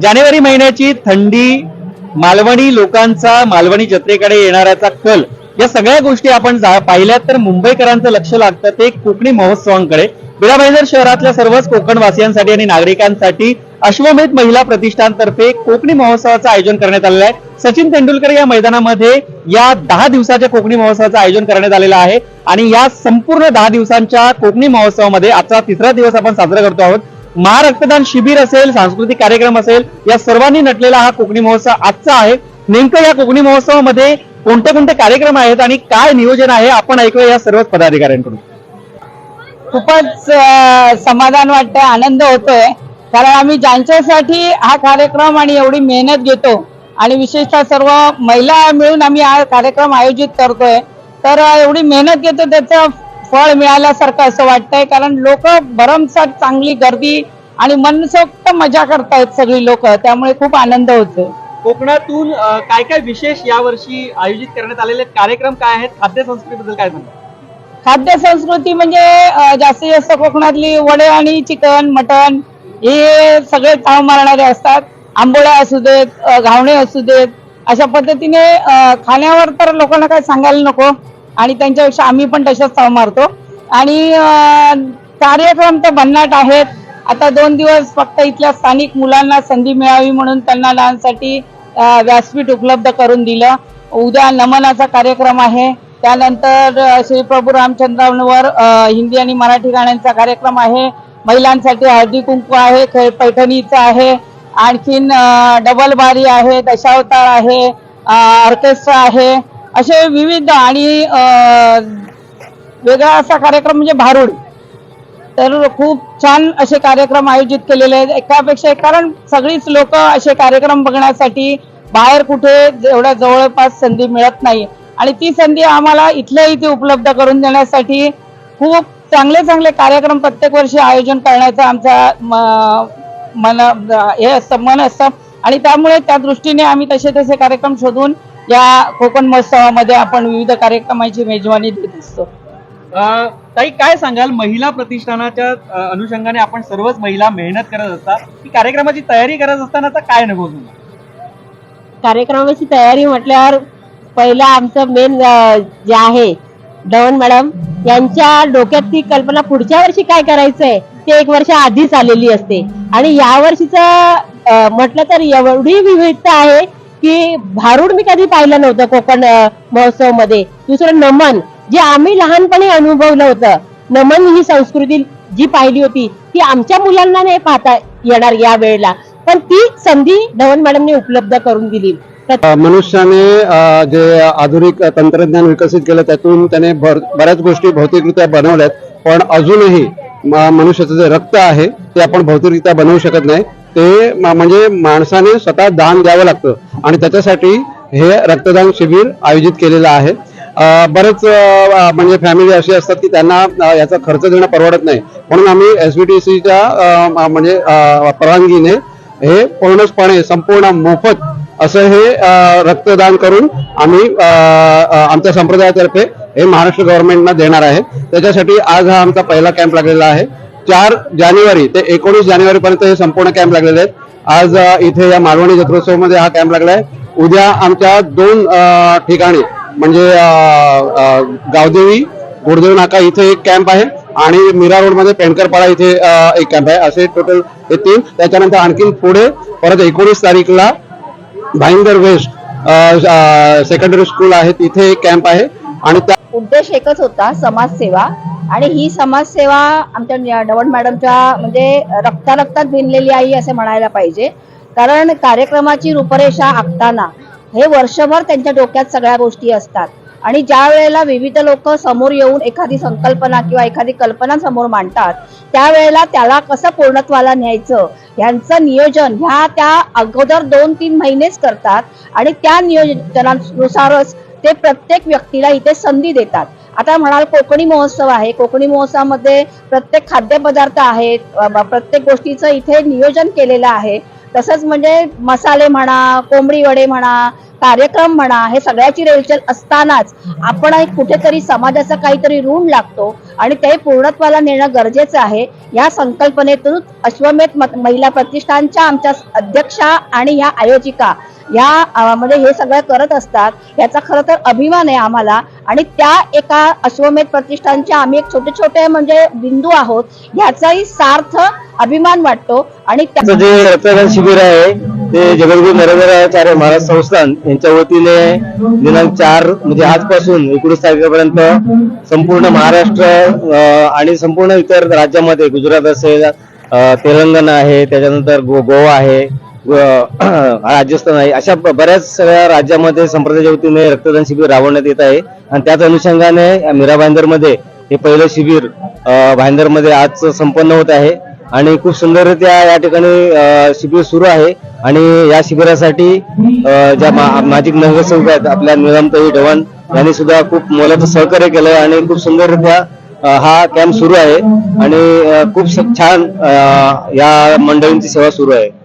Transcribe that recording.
जानेवारी महिन्याची थंडी मालवणी लोकांचा मालवणी जत्रेकडे येणाऱ्याचा कल या सगळ्या गोष्टी आपण पाहिल्या पाहिल्यात तर मुंबईकरांचं लक्ष लागतं ते कोकणी महोत्सवांकडे. बिराभाईदर शहरातल्या सर्वच कोकणवासियांसाठी आणि नागरिकांसाठी अश्वमेध महिला प्रतिष्ठानतर्फे कोकणी महोत्सवाचं आयोजन करण्यात आलेलं आहे. सचिन तेंडुलकर या मैदानामध्ये या दहा दिवसाच्या कोकणी महोत्सवाचं आयोजन करण्यात आलेलं आहे. आणि या संपूर्ण दहा दिवसांच्या कोकणी महोत्सवामध्ये आजचा तिसरा दिवस आपण साजरा करतो आहोत. महारक्तदान शिबिर असेल सांस्कृतिक कार्यक्रम असेल या सर्वांनी नटलेला हा कोकणी महोत्सव आजचा आहे. नेमकं या कोकणी महोत्सवामध्ये कोणते कोणते कार्यक्रम आहेत आणि काय नियोजन आहे आपण ऐकूया या सर्वच पदाधिकाऱ्यांकडून. खूपच समाधान वाटतंय आनंद होतोय. कारण आम्ही ज्यांच्यासाठी हा कार्यक्रम आणि एवढी मेहनत घेतो आणि विशेषतः सर्व महिला मिळून आम्ही हा कार्यक्रम आयोजित करतोय तर एवढी मेहनत घेतो त्याचं फळ मिळाल्यासारखं असं वाटतंय कारण लोक भरमसाठ चांगली गर्दी आणि मनसोक्त मजा करतायत सगळी लोक त्यामुळे खूप आनंद होतोय. कोकणातून काय काय विशेष यावर्षी आयोजित करण्यात आलेले कार्यक्रम काय आहेत? खाद्य संस्कृतीबद्दल काय सांगा खाद्य संस्कृती म्हणजे जास्तीत जास्त कोकणातली वडे आणि चिकन मटन हे सगळे ताव मारणारे असतात. आंबोळ्या असू देत घावणे असू देत अशा पद्धतीने खाण्यावर तर लोकांना काय सांगायला नको आणि त्यांच्यापेक्षा आम्ही पण तशाच चाव मारतो. आणि कार्यक्रम तर भन्नाट आहेत. आता दोन दिवस फक्त इथल्या स्थानिक मुलांना संधी मिळावी म्हणून त्यांना डान्ससाठी व्यासपीठ उपलब्ध करून दिलं. उद्या नमनाचा कार्यक्रम आहे. त्यानंतर श्री प्रभू रामचंद्रांवर हिंदी आणि मराठी गाण्यांचा कार्यक्रम आहे. महिलांसाठी हळदी कुंकू आहे खेळ पैठणीचा आहे. आणखीन डबल बारी आहे दशावतार आहे ऑर्केस्ट्रा आहे. असे विविध आणि वेगळा असा कार्यक्रम म्हणजे भारुड. तर खूप छान असे कार्यक्रम आयोजित केलेले आहेत. एकापेक्षा एक कारण सगळीच लोक असे कार्यक्रम बघण्यासाठी बाहेर कुठे एवढ्या जवळपास संधी मिळत नाही. आणि ती संधी आम्हाला इथल्या इथे उपलब्ध करून देण्यासाठी खूप चांगले चांगले कार्यक्रम प्रत्येक वर्षी आयोजन करण्याचा आमचा म- मन हे असतं मन असतं. आणि त्यामुळे त्या दृष्टीने आम्ही तसे तसे कार्यक्रम शोधून या कोकण महोत्सवामध्ये आपण विविध कार्यक्रमाची मेजवानी देत असतो. अं, ताई काय सांगाल? महिला प्रतिष्ठानाच्या अनुषंगाने आपण सर्वच महिला मेहनत करत असतात. की कार्यक्रमाची तयारी करत असतानाचा काय अनुभव तुम्हाला? कार्यक्रमाची तयारी म्हटल्यावर पहिला आमचं मेन जे आहे दवन मॅडम यांच्या डोक्यात ती कल्पना पुढच्या वर्षी काय करायचंय ते एक वर्ष आधीच आलेली असते. आणि या वर्षीचं म्हटलं तर एवढी विविधता आहे की भारूड मी कधी पाहिलं नव्हतं कोकण महोत्सवमध्ये दुसरं नमन जे आम्ही लहानपणी अनुभवलं होतं. नमन ही संस्कृती जी पाहिली होती ती आमच्या मुलांना नाही पाहता येणार या वेळेला. पण ती संधी धवन मॅडमने उपलब्ध करून दिली. मनुष्याने जे आधुनिक तंत्रज्ञान विकसित केलं त्यातून त्याने भर बऱ्याच गोष्टी भौतिकरित्या बनवल्यात. पण अजूनही मनुष्याचं जे रक्त आहे ते आपण भौतिकरित्या बनवू शकत नाही. ते म्हणजे माणसाने स्वतः दान द्यावं लागतं. आणि त्याच्यासाठी हे रक्तदान शिबिर आयोजित केलेलं आहे. बरेच म्हणजे फॅमिली अशी असतात की त्यांना याचा खर्च देणं परवडत नाही. म्हणून आम्ही एस बी टी सीच्या म्हणजे परवानगीने हे पूर्णपणे संपूर्ण मोफत असं हे रक्तदान करून आम्ही आमच्या संप्रदायातर्फे हे महाराष्ट्र गव्हर्नमेंटना देणार आहे. त्याच्यासाठी आज हा आमचा पहिला कॅम्प लागलेला आहे. चार जानेवारी ते एकोणीस जानेवारीपर्यंत हे संपूर्ण कॅम्प लागलेले आहेत. आज इथे या मालवणी जत्रोत्सवामध्ये हा कॅम्प लागला आहे उद्या आमच्या दोन ठिकाणी म्हणजे गावदेवी गुरुदेव नाका इथे एक कॅम्प आहे आणि मीरा रोडमध्ये पेंडकरपाडा इथे एक कॅम्प आहे. असे टोटल हे तीन. त्याच्यानंतर आणखीन पुढे परत एकोणीस तारीखला भाईंदर वेस्ट सेकंडरी स्कूल आहे. तिथे एक कॅम्प आहे. आणि त्या उद्देश एकच होता समाजसेवा. आणि ही समाजसेवा आमच्या डवण मॅडमच्या म्हणजे रक्ता रक्तात भिनलेली आई असे म्हणायला पाहिजे. कारण कार्यक्रमाची रूपरेषा आखताना हे वर्षभर त्यांच्या डोक्यात सगळ्या गोष्टी असतात. आणि ज्या वेळेला विविध लोक समोर येऊन एखादी संकल्पना किंवा एखादी कल्पना समोर मांडतात त्यावेळेला त्याला कसं पूर्णत्वाला न्यायचं? यांचं नियोजन ह्या त्या अगोदर दोन तीन महिनेच करतात आणि त्या नियोजनानुसारच ते प्रत्येक व्यक्तीला इथे संधी देतात. आता म्हणाल कोकणी महोत्सव आहे. कोकणी महोत्सवामध्ये प्रत्येक खाद्यपदार्थ आहेत. प्रत्येक गोष्टीचं इथे नियोजन केलेलं आहे. तसंच म्हणजे मसाले म्हणा कोंबडी वडे म्हणा कार्यक्रम म्हणा हे सगळ्याची रेलचेल असतानाच आपण एक कुठेतरी समाजाचा काहीतरी ऋण लागतो आणि ते पूर्णत्वाला नेणं गरजेचं आहे. या संकल्पनेतून अश्वमेध महिला प्रतिष्ठानच्या आमच्या अध्यक्षा आणि ह्या आयोजिका या म्हणजे हे सगळं करत असतात. याचा खरं तर अभिमान आहे आम्हाला. आणि त्या एका अश्वमेध प्रतिष्ठानच्या आम्ही एक छोटे छोटे म्हणजे बिंदू आहोत. याचाही सार्थ अभिमान वाटतो आणि त्याचं जे म्हणजे रक्तदान शिबिर आहे. ते जगद्गुरु नरेंद्राचार्य महाराज संस्थान यांच्या वतीने दिनांक चार म्हणजे आजपासून एकोणीस तारखेपर्यंत संपूर्ण महाराष्ट्र आणि संपूर्ण इतर राज्यामध्ये गुजरात असेल तेलंगणा आहे त्याच्यानंतर गो गोवा आहे राजस्थान आहे अशा बऱ्याच सगळ्या राज्यामध्ये संप्रदायाच्या वतीने रक्तदान शिबिर राबवण्यात येत आहे. आणि त्याच अनुषंगाने मीरा भाईंदरमध्ये हे पहिलं शिबिर भाईंदरमध्ये आज संपन्न होत आहे. आणि खूप सुंदररित्या या ठिकाणी शिबिर सुरू आहे. आणि या शिबिरासाठी ज्या मा- माजी नगरसेवक आहेत आपल्या निलमताई ढवण यांनी सुद्धा खूप मोलाचं सहकार्य केलं आणि खूप सुंदररित्या हा कॅम्प सुरू आहे. आणि खूप छान या मंडळींची सेवा सुरू आहे.